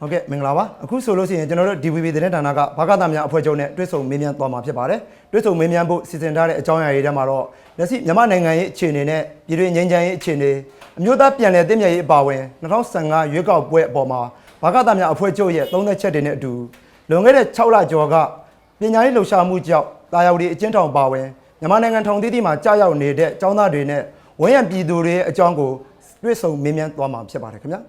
ဟုတ်ကဲ့မင်္ဂလာပါအခုဆိုလို့ရှိရင်ကျွန်တော်တို့ DVB သတင်းဌာနကဘာကတာများအဖွဲ့ချုပ်နဲ့တွဲဆုံမေးမြန်းသွားမှာဖြစ်ပါတယ်တွဲဆုံမေးမြန်းဖို့စီစဉ်ထားတဲ့အကြောင်းအရာတွေထဲမှာတော့လက်ရှိမြန်မာနိုင်ငံရဲ့အခြေအနေနဲ့ပြည်တွင်းငြိမ်းချမ်းရေးအခြေအနေအမျိုးသားပြန်လည်တည်မြဲရေးအပါအဝင်2015ရွေးကောက်ပွဲအပေါ်မှာဘာကတာများအဖွဲ့ချုပ်ရဲ့သုံးသက်ချက်တွေနဲ့အတူလွန်ခဲ့တဲ့6လကျော်ကပညာရေးလှုပ်ရှားမှုကြောင့်တာယာဝတီအကျဉ်းထောင်ပါဝင်မြန်မာနိုင်ငံထောင်သီးသီးမှာကြာရောက်နေတဲ့ចောင်းသားတွေနဲ့ဝန်းရံပြည်သူတွေရဲ့အကြောင်းကိုတွဲဆုံမေးမြန်းသွားမှာဖြစ်ပါတယ်ခင်ဗျာ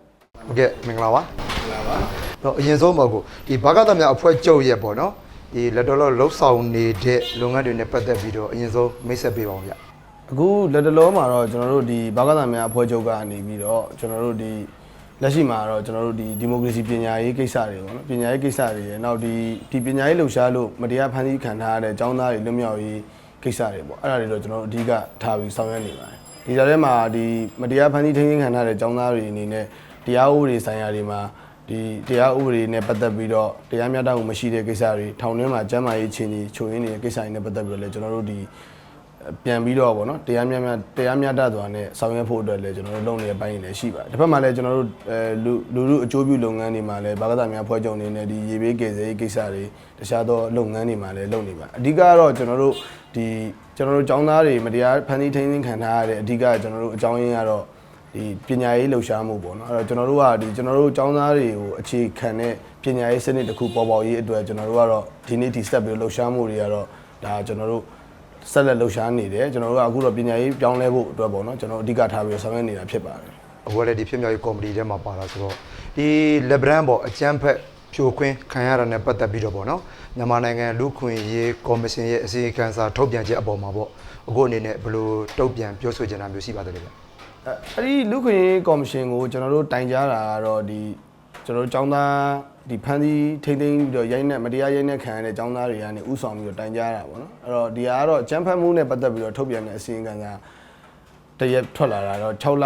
ဟုတ်ကဲ့မင်္ဂလာပါမင်္ဂလာ ပါတော့အရင်ဆုံးပါကိုဒီဘာကသမ ्या အဖွဲ့ချုပ်ရဲ့ပေါ့နော်ဒီလက်တော်လောလှုပ်ဆောင်နေတဲ့လုပ်ငန်းတွေနဲ့ပတ်သက်ပြီးတော့အရင်ဆုံးမိတ်ဆက်ပေးပါဦးဗျ အခုလက်တလုံးမှာတော့ကျွန်တော်တို့ဒီဘာကသာများအဖွဲ့ချုပ်ကနေပြီးတော့ကျွန်တော်တို့ဒီလက်ရှိမှာတော့ကျွန်တော်တို့ဒီဒီမိုကရေစီပညာရေးကိစ္စတွေပေါ့နော်ပညာရေးကိစ္စတွေရယ်နောက်ဒီဒီပညာရေးလှုပ်ရှားလို့မတရားဖန်တီးခံထားရတဲ့ចောင်းသားတွေလွတ်မြောက်ရေးကိစ္စတွေပေါ့အဲ့ဒါတွေတော့ကျွန်တော်တို့အဓိကထားပြီးဆောင်ရွက်နေပါတယ်ဒီကြားထဲမှာဒီမတရားဖန်တီးထိန်းသိမ်းခံထားတဲ့ចောင်းသားတွေအနေနဲ့တရားဥပဒေဆိုင်ရာတွေမှာ ဒီတရားဥပဒေနဲ့ပတ်သက်ပြီးတော့တရားမျှတမှုမရှိတဲ့ကိစ္စတွေထောင်ထဲမှာကျန်းမာရေးအခြေအနေချိုးရင်းနေတဲ့ကိစ္စတွေနဲ့ပတ်သက်ပြီးတော့လည်းကျွန်တော်တို့ဒီပြန်ပြီးတော့ဗောနော်တရားမျှမျှတရားမျှတစွာနဲ့ဆောင်ရွက်ဖို့အတွက်လည်းကျွန်တော်တို့လုပ်နေတဲ့ဘိုင်းတွေလည်းရှိပါတယ်တစ်ဖက်မှာလည်းကျွန်တော်တို့အဲလူလူလူအကျိုးပြုလုပ်ငန်းတွေမှာလည်းဘာကသာများဖွဲ့ကြုံနေနေဒီရေဘေးကယ်ဆယ်ရေးကိစ္စတွေတခြားသောလုပ်ငန်းတွေမှာလည်းလုပ်နေပါအဓိကကတော့ကျွန်တော်တို့ဒီကျွန်တော်တို့ចောင်းသားတွေမတရားဖန်တီးထိန်းသိမ်းခံထားရတဲ့အဓိကကျွန်တော်တို့အကြောင်းရင်းကတော့ ဒီပညာရေးလှုပ်ရှားမှုပေါ့နော်အဲ့တော့ကျွန်တော်တို့ကဒီကျွန်တော်တို့ចောင်းသားတွေကိုအခြေခံတဲ့ပညာရေးစနစ်တစ်ခုပေါ်ပေါက်ရေးအတွက်ကျွန်တော်တို့ကတော့ဒီနေ့ဒီ step ပြီးလှုပ်ရှားမှုတွေကတော့ဒါကျွန်တော်တို့ဆက်လက်လှုပ်ရှားနေတယ်ကျွန်တော်တို့ကအခုတော့ပညာရေးပြောင်းလဲဖို့အတွက်ပေါ့နော်ကျွန်တော်အဓိကထားပြီးဆောင်ရွက်နေတာဖြစ်ပါတယ်အခုလည်းဒီဖြစ်မြောက်ရေးကော်မတီထဲမှာပါတာဆိုတော့ဒီလက်ဗရန်ပေါ့အကျန်းဖက်ဖြိုခွင်းခံရတာနဲ့ပတ်သက်ပြီးတော့ပေါ့နော်မြန်မာနိုင်ငံလူခွင့်ရေးကော်မရှင်ရဲ့အစီအကံစာထုတ်ပြန်ချက်အပေါ်မှာပေါ့အခုအနေနဲ့ဘယ်လိုတုံ့ပြန်ပြောဆိုချင်တာမျိုးရှိပါသလဲဗျ အဲအဲ့ဒီလူခွင့်ရေးကော်မရှင်ကိုကျွန်တော်တို့တိုင်ကြားတာကတော့ဒီကျွန်တော်တို့ចောင်းသားဒီဖန်စီထိမ့်သိမ်းပြီးတော့ရိုက်နဲ့မတရားရိုက်နဲ့ခံရတဲ့ចောင်းသားတွေကနေဥဆောင်ပြီးတော့တိုင်ကြားတာပေါ့နော်အဲ့တော့ဒီဟာကတော့ကျန်းဖတ်မှုနဲ့ပတ်သက်ပြီးတော့ထုတ်ပြန်တဲ့အစီအကံစာတရက်ထွက်လာတာတော့6လ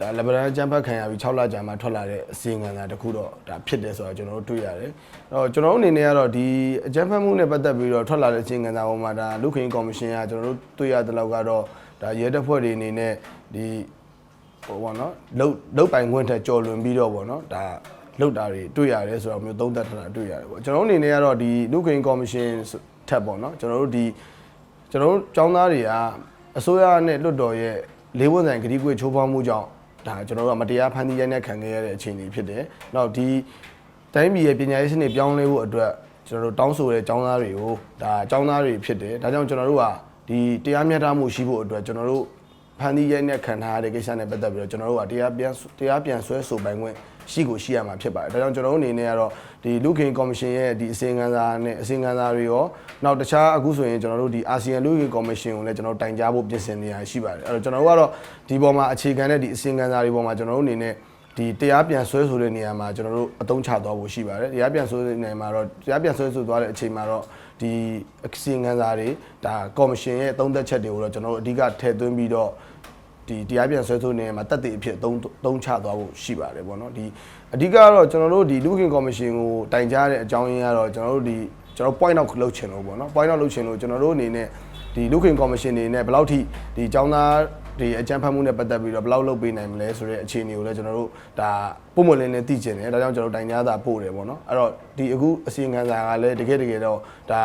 ဒါလဘရန်ကျန်းဖတ်ခံရပြီး6လကြာမှထွက်လာတဲ့အစီအကံစာတစ်ခုတော့ဒါဖြစ်တယ်ဆိုတာကျွန်တော်တို့တွေ့ရတယ်အဲ့တော့ကျွန်တော်တို့အနေနဲ့ကတော့ဒီအကျန်းဖတ်မှုနဲ့ပတ်သက်ပြီးတော့ထွက်လာတဲ့အစီအကံစာပေါ်မှာဒါလူခွင့်ရေးကော်မရှင်ကကျွန်တော်တို့တွေ့ရတဲ့လောက်ကတော့ဒါရဲတပ်ဖွဲ့တွေအနေနဲ့ဒီ ဟိုပေါ့နော်လုတ်လုတ်ပိုင်ခွင့်ထက်ကြော်လွန်ပြီးတော့ပေါ့နော်ဒါလုတ်တာတွေတွေ့ရတယ်ဆိုတော့မျိုးသုံးသက်ထတာတွေ့ရတယ်ပေါ့ကျွန်တော်တို့အနေနဲ့ကတော့ဒီလူခွင့်ကော်မရှင်ထက်ပေါ့နော်ကျွန်တော်တို့ဒီကျွန်တော်တို့ចောင်းသားတွေကအစိုးရနဲ့လွတ်တော်ရဲ့လေးဝန်ဆိုင်ဂတိကွေချိုးဖောက်မှုကြောင့်ဒါကျွန်တော်တို့ကမတရားဖန်တီးရိုက်နှက်ခံခဲ့ရတဲ့အခြေအနေဖြစ်တယ်။နောက်ဒီတိုင်းပြည်ရဲ့ပညာရေးစနစ်ပြောင်းလဲဖို့အတွက်ကျွန်တော်တို့တောင်းဆိုတဲ့ចောင်းသားတွေကိုဒါចောင်းသားတွေဖြစ်တယ်။ဒါကြောင့်ကျွန်တော်တို့ကဒီတရားမျှတမှုရှိဖို့အတွက်ကျွန်တော်တို့ ဖန်တီးရိုက်နဲ့ခံထားရတဲ့ကိစ္စနဲ့ပတ်သက်ပြီးတော့ကျွန်တော်တို့ကတရားပြန်တရားပြန်ဆွဲဆိုပိုင်ခွင့်ရှိကိုရှိရမှာဖြစ်ပါတယ်။ဒါကြောင့်ကျွန်တော်တို့အနေနဲ့ကတော့ဒီလူခင်ကော်မရှင်ရဲ့ဒီအစီအကံစာနဲ့အစီအကံစာတွေရောနောက်တခြားအခုဆိုရင်ကျွန်တော်တို့ဒီအာဆီယံလူခင်ကော်မရှင်ကိုလည်းကျွန်တော်တို့တိုင်ကြားဖို့ပြင်ဆင်နေရရှိပါတယ်။အဲ့တော့ကျွန်တော်တို့ကတော့ဒီပေါ်မှာအခြေခံတဲ့ဒီအစီအကံစာတွေပေါ်မှာကျွန်တော်တို့အနေနဲ့ဒီတရားပြန်ဆွဲဆိုတဲ့နေရာမှာကျွန်တော်တို့အသုံးချသွားဖို့ရှိပါတယ်။တရားပြန်ဆွဲတဲ့နေရာမှာတော့တရားပြန်ဆွဲဆိုသွားတဲ့အချိန်မှာတော့ဒီအစီအကံစာတွေဒါကော်မရှင်ရဲ့သုံးသက်ချက်တွေကိုတော့ကျွန်တော်တို့အဓိကထည့်သွင်းပြီးတော့ ဒီတရားပြန်ဆွဲဆိုနေမှာတက်တဲ့အဖြစ်သုံးသုံးချသွားဖို့ရှိပါတယ်ပေါ့နော်ဒီအဓိကကတော့ကျွန်တော်တို့ဒီလူခင်ကော်မရှင်ကိုတိုင်ကြားတဲ့အကြောင်းရင်းကတော့ကျွန်တော်တို့ဒီကျွန်တော် point out လုပ်ချင်လို့ပေါ့နော် point out လုပ်ချင်လို့ကျွန်တော်တို့အနေနဲ့ဒီလူခင်ကော်မရှင်နေနဲ့ဘယ်လောက်ထိဒီចောင်းသား ဒီအကြမ်းဖက်မှုနဲ့ပတ်သက်ပြီးတော့ဘယ်လောက်လုပ်ပေးနိုင်မလဲဆိုတဲ့အခြေအနေကိုလည်းကျွန်တော်တို့ဒါပုံမလင်းနဲ့သိကျင်တယ်ဒါကြောင့်ကျွန်တော်တိုင်ကြားတာပို့တယ်ပေါ့နော်အဲ့တော့ဒီအခုအစီအကံစာကလည်းတကယ်တကယ်တော့ဒါ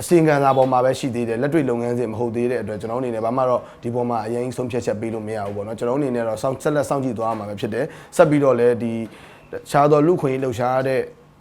အစီအကံစာပေါ်မှာပဲရှိသေးတယ်လက်တွေ့လုပ်ငန်းစဉ်မဟုတ်သေးတဲ့အတွက်ကျွန်တော်အနေနဲ့ဘာမှတော့ဒီပေါ်မှာအရင်ဆုံးဖြတ်ချက်ပေးလို့မရဘူးပေါ့နော်ကျွန်တော်အနေနဲ့တော့စောင့်ဆက်လက်စောင့်ကြည့်သွားမှာပဲဖြစ်တယ်ဆက်ပြီးတော့လည်းဒီခြားသောလူခွင့်ရေးလှုပ်ရှားတဲ့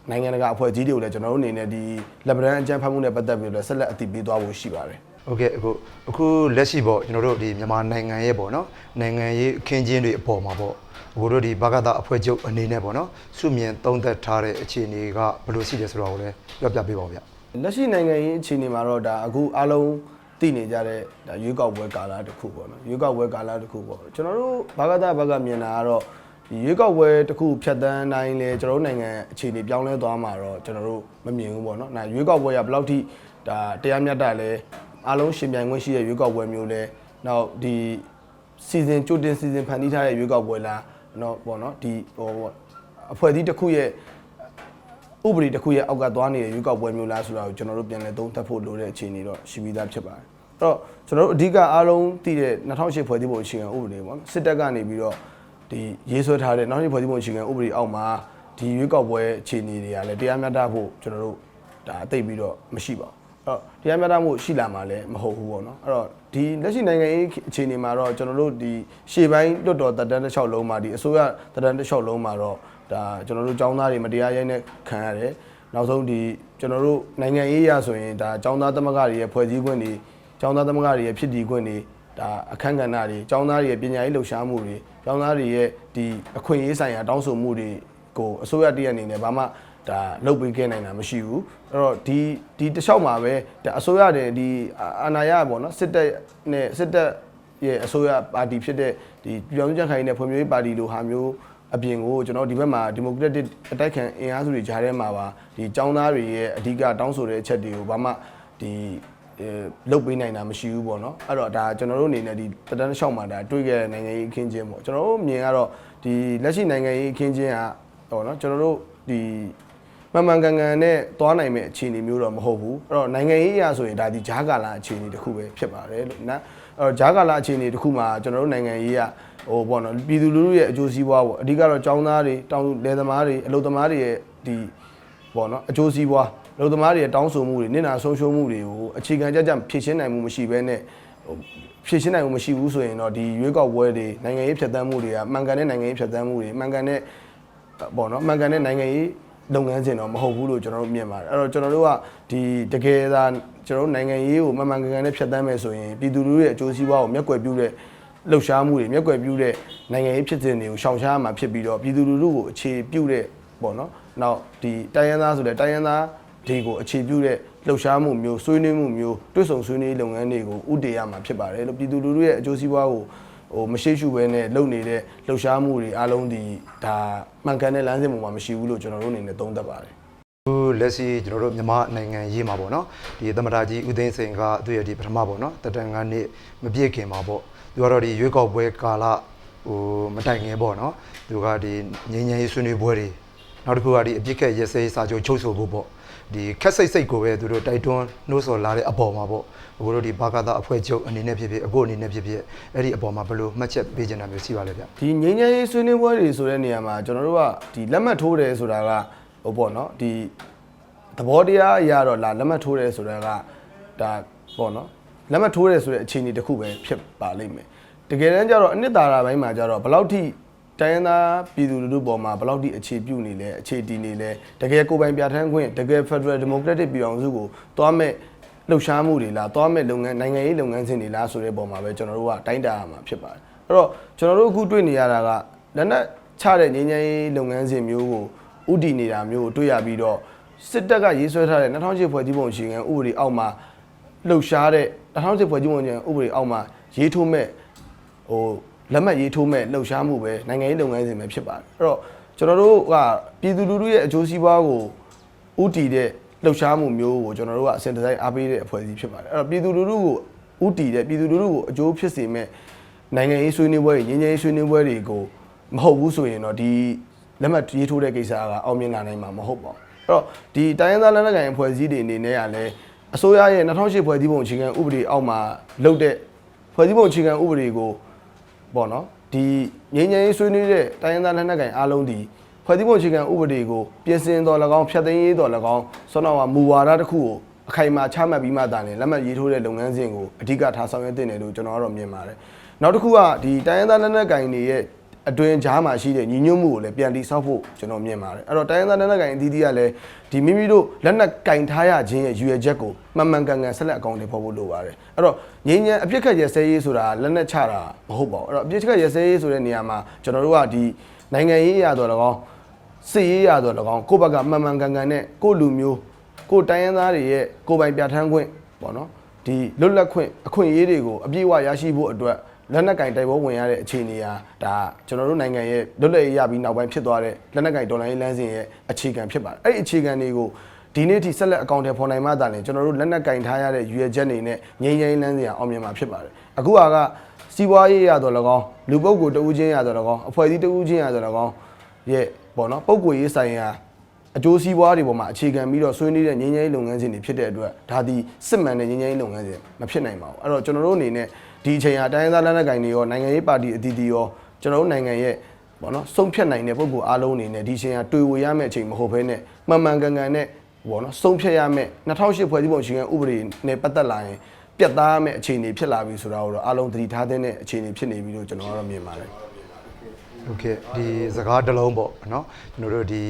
နိုင်ငံတကာအဖွဲ့အစည်းတွေကိုလည်းကျွန်တော်တို့အနေနဲ့ဒီလက်ဗရန်အကြမ်းဖက်မှုနဲ့ပတ်သက်ပြီးတော့ဆက်လက်အသိပေးသွားဖို့ရှိပါတယ် ဟုတ်ကဲ့အခုအခုလက်ရှိပေါ့ကျွန်တော်တို့ဒီမြန်မာနိုင်ငံရဲ့ပေါ့နော်နိုင်ငံရေးအခင်းကျင်းတွေအပေါ်မှာပေါ့အခုတို့ဒီဘာဂတာအဖွဲ့ချုပ်အနေနဲ့ပေါ့နော်စုမြင်သုံးသပ်ထားတဲ့အခြေအနေကဘယ်လိုရှိလဲဆိုတာကိုလည်းပြောပြပေးပါဦးဗျလက်ရှိနိုင်ငံရေးအခြေအနေမှာတော့ဒါအခုအားလုံးသိနေကြတဲ့ဒါရွေးကောက်ပွဲကာလတစ်ခုပေါ့နော်ရွေးကောက်ပွဲကာလတစ်ခုပေါ့ကျွန်တော်တို့ဘာဂတာဘက်ကမြင်တာကတော့ဒီရွေးကောက်ပွဲတစ်ခုဖြတ်သန်းနိုင်လေကျွန်တော်တို့နိုင်ငံအခြေအနေပြောင်းလဲသွားမှာတော့ကျွန်တော်တို့မမြင်ဘူးပေါ့နော်။အဲရွေးကောက်ပွဲကဘယ်လောက်ထိဒါတရားမျှတလဲ အားလုံးရှင်ပြိုင်ခွင့်ရှိတဲ့ရွေးကောက်ပွဲမျိုးလဲနောက်ဒီစီဇန်ကြိုတင်စီဇန်ဖန်တီးထားတဲ့ရွေးကောက်ပွဲလားနော်ပေါ့နော်ဒီဟိုအဖွဲ့အစည်းတစ်ခုရဲ့ဥပဒေတစ်ခုရဲ့အောက်ကသွားနေတဲ့ရွေးကောက်ပွဲမျိုးလားဆိုတာကိုကျွန်တော်တို့ပြန်လည်သုံးသပ်ဖို့လိုတဲ့အခြေအနေတော့ရှိပြီးသားဖြစ်ပါတယ်။အဲ့တော့ကျွန်တော်တို့အဓိကအားလုံးသိတဲ့2008ဖွဲ့စည်းပုံအခြေခံဥပဒေပေါ့နော်စစ်တပ်ကနေပြီးတော့ဒီရေးဆွဲထားတဲ့2008ဖွဲ့စည်းပုံအခြေခံဥပဒေအောက်မှာဒဒီရွေးကောက်ပွဲအခြေအနေတွေကလည်းတရားမျှတဖို့ကျွန်တော်တို့ဒါအသိပြီးတော့မရှိပါဘူးအဲ့ တော့တရားမျှတမှုရှိလာမှာလည်းမဟုတ်ဘူးပေါ့နော်အဲ့တော့ဒီလက်ရှိနိုင်ငံရေးအခြေအနေမှာတော့ကျွန်တော်တို့ဒီရှေ့ပိုင်းလွတ်တော်တပ်တန်းတစ်လျှောက်လုံးမှာဒီအစိုးရတပ်တန်းတစ်လျှောက်လုံးမှာတော့ဒါကျွန်တော်တို့ចောင်းသားတွေမတရားရိုက်နဲ့ခံရတယ်နောက်ဆုံးဒီကျွန်တော်တို့နိုင်ငံရေးအရဆိုရင်ဒါចောင်းသားသမဂ္ဂတွေရဲ့ဖွဲ့စည်းခွင့်တွေចောင်းသားသမဂ္ဂတွေရဲ့ဖြစ်တည်ခွင့်တွေဒါအခန့်ကဏ္ဍတွေចောင်းသားတွေရဲ့ပညာရေးလှုပ်ရှားမှုတွေចောင်းသားတွေရဲ့ဒီအခွင့်အရေးဆိုင်ရာတောင်းဆိုမှုတွေကိုအစိုးရတရက်အနေနဲ့ဘာမှဒါလုပ်ပေးခဲ့နိုင်တာမရှိဘူး အဲ့တော့ဒီဒီတစ်လျှောက်မှာပဲဒါအစိုးရတဲ့ဒီအာအာဏာရပေါ့နော်စစ်တပ်နဲ့စစ်တပ်ရဲ့အစိုးရပါတီဖြစ်တဲ့ဒီပြည်တော်စုကြံခိုင်တဲ့ဖွံ့ဖြိုးရေးပါတီလိုဟာမျိုးအပြင်ကိုကျွန်တော်ဒီဘက်မှာဒီမိုကရက်တစ်အတိုက်ခံအင်အားစုတွေကြားထဲမှာပါဒီចောင်းသားတွေရဲ့အဓိကတောင်းဆိုတဲ့အချက်တွေကိုဘာမှဒီအဲလုတ်ပေးနိုင်တာမရှိဘူးပေါ့နော်အဲ့တော့ဒါကျွန်တော်တို့အနေနဲ့ဒီတတန်းတစ်လျှောက်မှာဒါတွေ့ခဲ့တဲ့နိုင်ငံရေးအခင်းချင်းပေါ့ကျွန်တော်တို့မြင်ကတော့ဒီလက်ရှိနိုင်ငံရေးအခင်းချင်းကဟောနော်ကျွန်တော်တို့ဒီ မှန်မှန်ကန်ကန်နဲ့သွားနိုင်မဲ့အခြေအနေမျိုးတော့မဟုတ်ဘူးအဲ့တော့နိုင်ငံရေးအရာဆိုရင်ဒါဒီဂျားကာလာအခြေအနေတစ်ခုပဲဖြစ်ပါတယ်လို့နော်အဲ့တော့ဂျားကာလာအခြေအနေတစ်ခုမှာကျွန်တော်တို့နိုင်ငံရေးကဟိုပေါ့နော်ပြည်သူလူထုရဲ့အကျိုးစီးပွားပေါ့အဓိကတော့ចောင်းသားတွေတောင်လယ်သမားတွေအလုပ်သမားတွေရဲ့ဒီပေါ့နော်အကျိုးစီးပွားအလုပ်သမားတွေရဲ့တောင်းဆိုမှုတွေနစ်နာဆုံးရှုံးမှုတွေကိုအခြေခံကြကြဖြည့်ရှင်းနိုင်မှုမရှိဘဲနဲ့ဟိုဖြည့်ရှင်းနိုင်မှုမရှိဘူးဆိုရင်တော့ဒီရွေးကောက်ပွဲတွေနိုင်ငံရေးဖြတ်သန်းမှုတွေကမှန်ကန်တဲ့နိုင်ငံရေးဖြတ်သန်းမှုတွေမှန်ကန်တဲ့ပေါ့နော်မှန်ကန်တဲ့နိုင်ငံရေး လုပ်ငန်းစဉ်တော့မဟုတ်ဘူးလို့ကျွန်တော်တို့မြင်ပါတယ်အဲ့တော့ကျွန်တော်တို့ကဒီတကယ်သာကျွန်တော်တို့နိုင်ငံရေးကိုမှန်မှန်ကန်ကန်နဲ့ဖြတ်သန်းမယ်ဆိုရင်ပြည်သူလူထုရဲ့အကျိုးစီးပွားကိုမျက်ကွယ်ပြုတဲ့လှုပ်ရှားမှုတွေမျက်ကွယ်ပြုတဲ့နိုင်ငံရေးဖြစ်စဉ်တွေကိုရှောင်ရှားမှာဖြစ်ပြီးတော့ပြည်သူလူထုကိုအခြေပြုတဲ့ပေါ့နော်နောက်ဒီတိုင်းရင်းသားဆိုတဲ့တိုင်းရင်းသားတွေကိုအခြေပြုတဲ့လှုပ်ရှားမှုမျိုးဆွေးနွေးမှုမျိုးတွစ်ဆုံဆွေးနွေးလုပ်ငန်းတွေကိုဥတည်ရမှာဖြစ်ပါတယ်လို့ပြည်သူလူထုရဲ့အကျိုးစီးပွားကို ဟိုမရှိရှုဘဲနဲ့လုပ်နေတဲ့လှုပ်ရှားမှုတွေအားလုံးဒီဒါမှန်ကန်တဲ့လမ်းစဉ်ပေါ်မှာမရှိဘူးလို့ကျွန်တော်တို့အနေနဲ့သုံးသပ်ပါတယ်ခုလက်ရှိကျွန်တော်တို့မြန်မာနိုင်ငံရေးမှာပေါ့နော်ဒီသမ္မတကြီးဦးသိန်းစိန်ကသူ့ရဲ့ဒီပထမပေါ့နော်တတန်ကနှစ်မပြည့်ခင်မှာပေါ့သူကတော့ဒီရွေးကောက်ပွဲကာလဟိုမတိုင်ခင်ပေါ့နော်သူကဒီငញ្ញရေးဆွေးနွေးပွဲတွေနောက်တစ်ခုကဒီအပြစ်ခက်ရဲစေးစာချုပ်ချုပ်ဆိုဖို့ပေါ့ ဒီခက်စိတ်စိတ်ကိုပဲသူတို့တိုက်တွန်းနှိုးဆော်လာတဲ့အပေါ်မှာပေါ့အခုတို့ဒီဘာကာသာအဖွဲ့ချုပ်အနေနဲ့ဖြစ်ဖြစ်အခုအနေနဲ့ဖြစ်ဖြစ်အဲ့ဒီအပေါ်မှာဘယ်လိုမှတ်ချက်ပေးချင်တာမျိုးရှိပါလဲဗျဒီငင်းငယ်ရေးဆွေးနွေးပွဲတွေဆိုတဲ့နေရာမှာကျွန်တော်တို့ကဒီလက်မှတ်ထိုးတယ်ဆိုတာကဟိုပေါ့နော်ဒီသဘောတရားအရာတော့လာလက်မှတ်ထိုးတယ်ဆိုတာကဒါပေါ့နော်လက်မှတ်ထိုးတယ်ဆိုတဲ့အခြေအနေတစ်ခုပဲဖြစ်ပါလိမ့်မယ်တကယ်တမ်းကျတော့အနှစ်သာရပိုင်းမှာကျတော့ဘယ်လောက်ထိ တိုင်းရင်းသားပြည်သူလူထုပေါ်မှာဘယ်လောက်ထိအခြေပြုနေလဲအခြေတည်နေလဲတကယ်ကိုယ်ပိုင်ပြဋ္ဌာန်းခွင့်တကယ် Federal Democratic ပြည်အောင်စုကိုတွားမဲ့လှုပ်ရှားမှုတွေလားတွားမဲ့လုပ်ငန်းနိုင်ငံရေးလုပ်ငန်းစဉ်တွေလားဆိုတဲ့ပုံမှာပဲကျွန်တော်တို့ကတိုင်းတာရမှာဖြစ်ပါတယ်အဲ့တော့ကျွန်တော်တို့အခုတွေ့နေရတာကလက်နက်ချတဲ့ငြိမ်းချမ်းရေးလုပ်ငန်းစဉ်မျိုးကိုဥတည်နေတာမျိုးကိုတွေ့ရပြီးတော့စစ်တပ်ကရေးဆွဲထားတဲ့2008ဖွဲ့စည်းပုံအခြေခံဥပဒေအောက်မှာလှုပ်ရှားတဲ့2008ဖွဲ့စည်းပုံအခြေခံဥပဒေအောက်မှာရေးထိုးမဲ့ဟို လက်မှတ်ရေးထိုးမဲ့လှုပ်ရှားမှုပဲနိုင်ငံရေးလုပ်ငန်းစဉ်ပဲဖြစ်ပါတယ်အဲ့တော့ကျွန်တော်တို့ကပြည်သူလူထုရဲ့အကျိုးစီးပွားကိုဥတည်တဲ့လှုပ်ရှားမှုမျိုးကိုကျွန်တော်တို့ကအစဉ်တစိုက်အားပေးတဲ့အဖွဲ့အစည်းဖြစ်ပါတယ်အဲ့တော့ပြည်သူလူထုကိုဥတည်တဲ့ပြည်သူလူထုကိုအကျိုးဖြစ်စေမဲ့နိုင်ငံရေးဆွေးနွေးပွဲတွေငြိမ်းချမ်းရေးဆွေးနွေးပွဲတွေကိုမဟုတ်ဘူးဆိုရင်တော့ဒီလက်မှတ်ရေးထိုးတဲ့ကိစ္စကအောင်မြင်လာနိုင်မှာမဟုတ်ပါဘူးအဲ့တော့ဒီတိုင်းရင်းသားလက်နက်ကိုင်အဖွဲ့အစည်းတွေအနေနဲ့ကလည်းအစိုးရရဲ့2008ဖွဲ့စည်းပုံအခြေခံဥပဒေအောက်မှာလုပ်တဲ့ဖွဲ့စည်းပုံအခြေခံဥပဒေကို ပေါ့နော်ဒီငြိမ်းချမ်းရေးဆွေးနွေးတဲ့တိုင်းရင်းသားလက်နက်ကိုင်အားလုံးဒီဖွဲ့စည်းပုံအခြေခံဥပဒေကိုပြင်ဆင်တော်၎င်းဖျက်သိမ်းရေးတော်၎င်းဆွမ်းတော်ကမူဝါဒတစ်ခုကိုအခိုင်အမာချမှတ်ပြီးမှသာလေလက်မှတ်ရေးထိုးတဲ့လုပ်ငန်းစဉ်ကိုအဓိကထားဆောင်ရွက်တင်တယ်လို့ကျွန်တော်ကတော့မြင်ပါတယ်နောက်တစ်ခုကဒီတိုင်းရင်းသားလက်နက်ကိုင်တွေရဲ့ အတွင်ကြားမှာရှိတဲ့ညီညွတ်မှုကိုလည်းပြန်တိဆောက်ဖို့ကျွန်တော်မြင်ပါတယ်အဲ့တော့တိုင်းရင်းသားလက်နက်ကိုင်အသီးသီးကလည်းဒီမိမိတို့လက်နက်ကင်ထားရခြင်းရဲ့ရည်ရွယ်ချက်ကိုမှန်မှန်ကန်ကန်ဆက်လက်အကောင့်တွေဖော်ဖို့လိုပါတယ်အဲ့တော့ငြိမ်းချမ်းအပြစ်ခတ်ရစဲရေးဆိုတာလက်နက်ချတာမဟုတ်ပါဘူးအဲ့တော့အပြစ်ခတ်ရစဲရေးဆိုတဲ့နေရာမှာကျွန်တော်တို့ကဒီနိုင်ငံရေးအရာတော်၎င်းစစ်ရေးအရာတော်၎င်းကိုယ့်ဘက်ကမှန်မှန်ကန်ကန်နဲ့ကိုယ့်လူမျိုးကိုယ့်တိုင်းရင်းသားတွေရဲ့ကိုယ်ပိုင်ပြဋ္ဌာန်းခွင့်ပေါ့နော်ဒီလွတ်လပ်ခွင့်အခွင့်အရေးတွေကိုအပြည့်အဝရရှိဖို့အတွက် လက်နက်ကင်တိုက်ပွဲဝင်ရတဲ့အခြေအနေဟာဒါကျွန်တော်တို့နိုင်ငံရဲ့လွတ်လပ်ရေးရပြီးနောက်ပိုင်းဖြစ်သွားတဲ့လက်နက်ကင်ဒေါ်လာရေးလမ်းစဉ်ရဲ့အခြေခံဖြစ်ပါတယ်အဲ့ဒီအခြေခံတွေကိုဒီနေ့ထိဆက်လက်အကောင့်ထဲပေါ်နိုင်မှသာလေကျွန်တော်တို့လက်နက်ကင်ထားရတဲ့ရွေချက်တွေနဲ့ငြိမ်းချမ်းရေးလမ်းစဉ်ဟာအောင်မြင်မှာဖြစ်ပါတယ်အခုဟာကစီးပွားရေးရတော့၎င်းလူပုဂ္ဂိုလ်တဦးချင်းရတော့၎င်းအဖွဲ့အစည်းတဦးချင်းရတော့၎င်းရဲ့ပေါ့နော်ပုဂ္ဂိုလ်ရေးဆိုင်ရာအကျိုးစီးပွားတွေပေါ်မှာအခြေခံပြီးတော့ဆွေးနွေးတဲ့ငြိမ်းချမ်းရေးလုပ်ငန်းစဉ်တွေဖြစ်တဲ့အတွက်ဒါဒီစစ်မှန်တဲ့ငြိမ်းချမ်းရေးလုပ်ငန်းစဉ်မဖြစ်နိုင်ပါဘူးအဲ့တော့ကျွန်တော်တို့အနေနဲ့ ဒီအချိန်ဟာတိုင်းရင်းသားလက်နက်ကိုင်တွေရောနိုင်ငံရေးပါတီအသီးသီးရောကျွန်တော်တို့နိုင်ငံရဲ့ ပေါ့နော်ဆုံးဖြတ်နိုင်တဲ့ပုံကူအားလုံးအနေနဲ့ဒီရှင်ကတွေ့ဝေရမယ့်အချိန်မဟုတ်ဘဲနဲ့မှန်မှန်ကန်ကန်နဲ့ပေါ့နော်ဆုံးဖြတ်ရမယ့်2008ဖွဲ့စည်းပုံအခြေခံဥပဒေနဲ့ပတ်သက်လာရင်ပြတ်သားရမယ့်အခြေအနေဖြစ်လာပြီဆိုတာကိုတော့အားလုံးသတိထားတဲ့အခြေအနေဖြစ်နေပြီလို့ကျွန်တော်ကတော့မြင်ပါတယ် โอเคဒီစကားတစ်လုံးပေါ့နော်ကျွန်တော်တို့ဒီ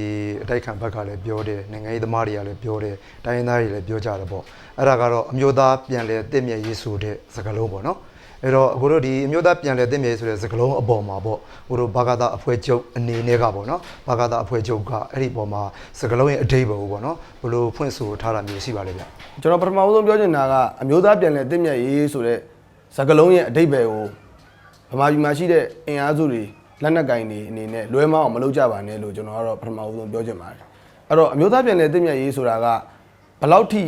အတိုက်ခံဘက်ကလည်းပြောတယ်နိုင်ငံရေးသမားတွေကလည်းပြောတယ်တိုင်းရင်းသားတွေလည်းပြောကြတယ်ပေါ့အဲ့ဒါကတော့အမျိုးသားပြန်လည်တင့်မြတ်ရေးဆိုတဲ့စကားလုံးပေါ့နော် အဲ့တော့အခုတို့ဒီအမျိုးသားပြန်လည်တင့်မြတ်ရေးဆိုတဲ့စကားလုံးအပေါ်မှာပေါ့ဟိုတို့ဘာသာအဖွဲ့ချုပ်အနေနဲ့ကပေါ့နော်ဘာသာအဖွဲ့ချုပ်ကအဲ့ဒီပေါ်မှာစကားလုံးရဲ့အဓိပ္ပာယ်ကိုပေါ့နော်ဘယ်လိုဖွင့်ဆိုထားတာမျိုးရှိပါလဲဗျကျွန်တော်ပထမဆုံးပြောချင်တာကအမျိုးသားပြန်လည်တင့်မြတ်ရေးဆိုတဲ့စကားလုံးရဲ့အဓိပ္ပာယ်ကိုဗမာပြည်မှာရှိတဲ့အင်အားစုတွေလက်နက်ကင်တွေအနေနဲ့လွဲမအောင်မလုပ်ကြပါနဲ့လို့ကျွန်တော်ကတော့ပထမဆုံးပြောချင်ပါတယ်အဲ့တော့အမျိုးသားပြန်လည်တင့်မြတ်ရေးဆိုတာကဘယ်လောက်ထိ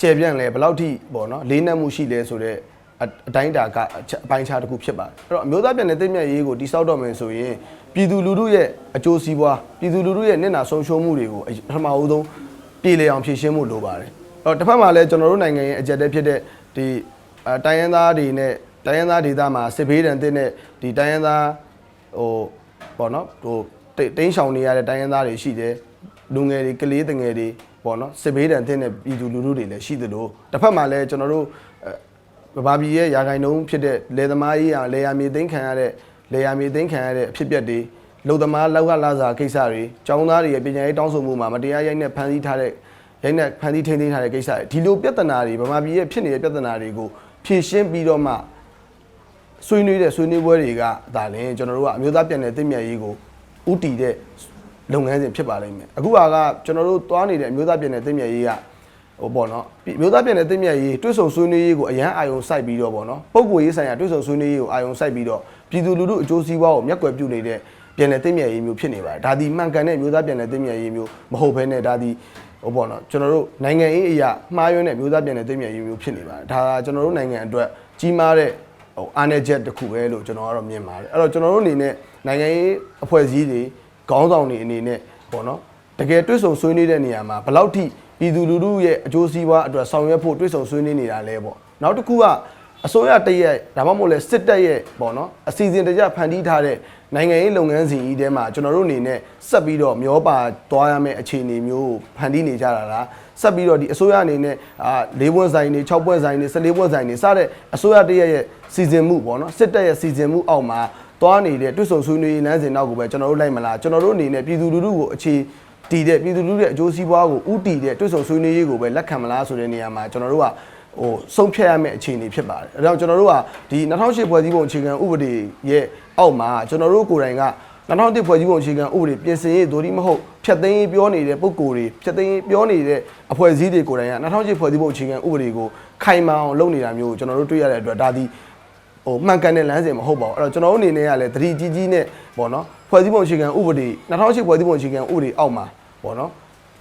ကျေပြန့်လဲဘယ်လောက်ထိပေါ့နော်လေးနက်မှုရှိလဲဆိုတော့ အအတိုင်းအတာကအချက်အပိုင်းခြားတစ်ခုဖြစ်ပါတယ်အဲ့တော့အမျိုးသားပြန်လည်တင့်မြတ်ရေးကိုတိစောက်တော့မယ်ဆိုရင်ပြည်သူလူထုရဲ့အကျိုးစီးပွားပြည်သူလူထုရဲ့နစ်နာဆုံးရှုံးမှုတွေကိုအပထမဦးဆုံးပြည်လေအောင်ဖြည့်ရှင်းဖို့လိုပါတယ်အဲ့တော့တစ်ဖက်မှာလည်းကျွန်တော်တို့နိုင်ငံရဲ့အကြက်တဲဖြစ်တဲ့ဒီအတိုင်းရင်းသားတွေနဲ့တိုင်းရင်းသားဒေသမှာစစ်ဘေးဒဏ်တဲ့ဒီတိုင်းရင်းသားဟိုပေါ့နော်ဟိုတိတိန်းရှောင်နေရတဲ့တိုင်းရင်းသားတွေရှိတယ်လူငယ်တွေကလေးတငယ်တွေပေါ့နော်စစ်ဘေးဒဏ်သင့်တဲ့ပြည်သူလူထုတွေလည်းရှိသလိုတစ်ဖက်မှာလည်းကျွန်တော်တို့အဲ ဗမာပြည်ရဲ့ယာဂိုင်နှုံးဖြစ်တဲ့လယ်သမားကြီးအောင်လယ်ယာမြေသိမ်းခံရတဲ့လယ်ယာမြေသိမ်းခံရတဲ့အဖြစ်အပျက်တွေလုံသမားလောက်ကလာစာကိစ္စတွေចောင်းသားတွေရဲ့ပညာရေးတောင်းဆိုမှုမှာမတရားရိုက်နှက်ဖန်ဆီးထားတဲ့ရိုက်နှက်ဖန်ဆီးထိန်းသိမ်းထားတဲ့ကိစ္စတွေဒီလိုပြဿနာတွေဗမာပြည်ရဲ့ဖြစ်နေတဲ့ပြဿနာတွေကိုဖြေရှင်းပြီးတော့မှဆွေးနွေးတဲ့ဆွေးနွေးပွဲတွေကဒါလည်းကျွန်တော်တို့ကအမျိုးသားပြန်လည်တည်မြဲရေးကိုဥတီတဲ့လုပ်ငန်းစဉ်ဖြစ်ပါလိမ့်မယ်အခုကကကျွန်တော်တို့သွားနေတဲ့အမျိုးသားပြန်လည်တည်မြဲရေးက ဟိုပေါ့နော်အမျိုးသားပြန်လည်တည်မြဲရေးတွဲဆုံဆွေးနွေးရေးကိုအရန်အာယုံစိုက်ပြီးတော့ပေါ့နော်ပုံကိုရေးဆိုင်ရာတွဲဆုံဆွေးနွေးရေးကိုအာယုံစိုက်ပြီးတော့ပြည်သူလူထုအကျိုးစီးပွားကိုမျက်ကွယ်ပြုနေတဲ့ပြန်လည်တည်မြဲရေးမျိုးဖြစ်နေပါတယ်ဒါဒီမှန်ကန်တဲ့အမျိုးသားပြန်လည်တည်မြဲရေးမျိုးမဟုတ်ဘဲနဲ့ဒါဒီဟိုပေါ့နော်ကျွန်တော်တို့နိုင်ငံရေးအရာမှားယွင်းတဲ့မျိုးသားပြန်လည်တည်မြဲရေးမျိုးဖြစ်နေပါတယ်ဒါကကျွန်တော်တို့နိုင်ငံအတွက်ကြီးမားတဲ့ဟိုအားနည်းချက်တစ်ခုပဲလို့ကျွန်တော်ကတော့မြင်ပါတယ်အဲ့တော့ကျွန်တော်တို့အနေနဲ့နိုင်ငံရေးအဖွဲ့အစည်းတွေခေါင်းဆောင်တွေအနေနဲ့ပေါ့နော်တကယ်တွစ်ဆုံဆွေးနွေးတဲ့နေရာမှာဘယ်လောက်ထိ ပြည်သူလူထုရဲ့အကျိုးစီးပွားအတွက်ဆောင်ရွက်ဖို့တွစ်ဆုံဆွေးနွေးနေတာလဲပေါ့နောက်တစ်ခုကအစိုးရတရက်ဒါမှမဟုတ်လဲစစ်တပ်ရဲ့ပေါ့နော်အစီအစဉ်တကြဖန်တီးထားတဲ့နိုင်ငံရေးလုပ်ငန်းစဉ်ကြီးထဲမှာကျွန်တော်တို့အနေနဲ့ဆက်ပြီးတော့မျောပါသွားရမယ့်အခြေအနေမျိုးကိုဖန်တီးနေကြတာလားဆက်ပြီးတော့ဒီအစိုးရအနေနဲ့အာ၄ဘွန်းဆိုင်တွေ၆ဘွန်းဆိုင်တွေ၁၄ဘွန်းဆိုင်တွေစတဲ့အစိုးရတရက်ရဲ့စီစဉ်မှုပေါ့နော်စစ်တပ်ရဲ့စီစဉ်မှုအောက်မှာသွားနေတဲ့တွစ်ဆုံဆွေးနွေးရေးလမ်းစဉ်နောက်ကိုပဲကျွန်တော်တို့လိုက်မလားကျွန်တော်တို့အနေနဲ့ပြည်သူလူထုကိုအခြေ တည်တဲ့ပြည်သူလူထုရဲ့အကျိုးစီးပွားကိုဥတည်တဲ့တွစ်ဆုံဆွေးနွေးရေးကိုပဲလက်ခံမလားဆိုတဲ့နေရာမှာကျွန်တော်တို့ကဟိုဆုံးဖြတ်ရမယ့်အခြေအနေဖြစ်ပါတယ်အဲဒါကြောင့်ကျွန်တော်တို့ကဒီ2008ဖွဲ့စည်းပုံအခြေခံဥပဒေရဲ့အောက်မှာကျွန်တော်တို့ကိုယ်တိုင်က2001ဖွဲ့စည်းပုံအခြေခံဥပဒေပြင်ဆင်ရေးဒိုဒီမဟုတ်ဖြတ်သိမ်းရေးပြောနေတဲ့ပုံကိုယ်တွေဖြတ်သိမ်းရေးပြောနေတဲ့အဖွဲ့အစည်းတွေကိုယ်တိုင်က2008ဖွဲ့စည်းပုံအခြေခံဥပဒေကိုခိုင်မာအောင်လုပ်နေတာမျိုးကိုကျွန်တော်တို့တွေ့ရတဲ့အတွက်ဒါဒီ ဟိုမှန်ကန်တဲ့လမ်းစဉ်မဟုတ်ပါဘူးအဲ့တော့ကျွန်တော်တို့အနေနဲ့ကလည်းသတိကြီးကြီးနဲ့ပေါ့နော်ဖွဲ့စည်းပုံအခြေခံဥပဒေ2008ဖွဲ့စည်းပုံအခြေခံဥပဒေအောက်မှာပေါ့နော်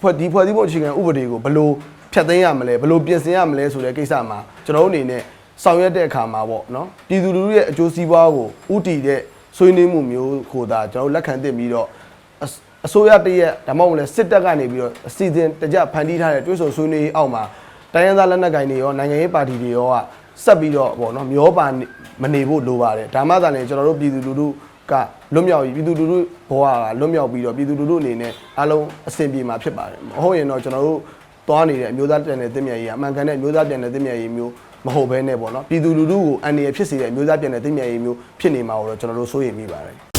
ဖွဲ့ဒီဖွဲ့စည်းပုံအခြေခံဥပဒေကိုဘယ်လိုဖြတ်သိမ်းရမလဲဘယ်လိုပြင်ဆင်ရမလဲဆိုတဲ့ကိစ္စမှာကျွန်တော်တို့အနေနဲ့ဆောင်ရွက်တဲ့အခါမှာပေါ့နော်ပြည်သူလူထုရဲ့အကျိုးစီးပွားကိုဥတည်တဲ့ဆွေးနွေးမှုမျိုးကိုသာကျွန်တော်တို့လက်ခံသင့်ပြီးတော့အစအစိုးရတရက်ဒါမှမဟုတ်လဲစစ်တပ်ကနေပြီးတော့အစီအစဉ်တကြဖန်တီးထားတဲ့တွဲဆုံဆွေးနွေးရေးအောက်မှာတိုင်းရင်းသားလက်နက်ကိုင်တွေရောနိုင်ငံရေးပါတီတွေရောက ဆက်ပြီးတော့ပေါ့နော်မျောပါနေမနေဖို့လိုပါတယ်ဒါမှသာလေကျွန်တော်တို့ပြည်သူလူထုကလွတ်မြောက်ပြီးပြည်သူလူထုဘဝကလွတ်မြောက်ပြီးတော့ပြည်သူလူထုအနေနဲ့အားလုံးအဆင်ပြေမှာဖြစ်ပါတယ်မဟုတ်ရင်တော့ကျွန်တော်တို့သွားနေတဲ့အမျိုးသားပြန်လည်တည်မြဲရေးကအမှန်ကန်တဲ့အမျိုးသားပြန်လည်တည်မြဲရေးမျိုးမဟုတ်ဘဲနဲ့ပေါ့နော်ပြည်သူလူထုကိုအန္တရာယ်ဖြစ်စေတဲ့အမျိုးသားပြန်လည်တည်မြဲရေးမျိုးဖြစ်နေမှာကိုတော့ကျွန်တော်တို့စိုးရိမ်မိပါတယ်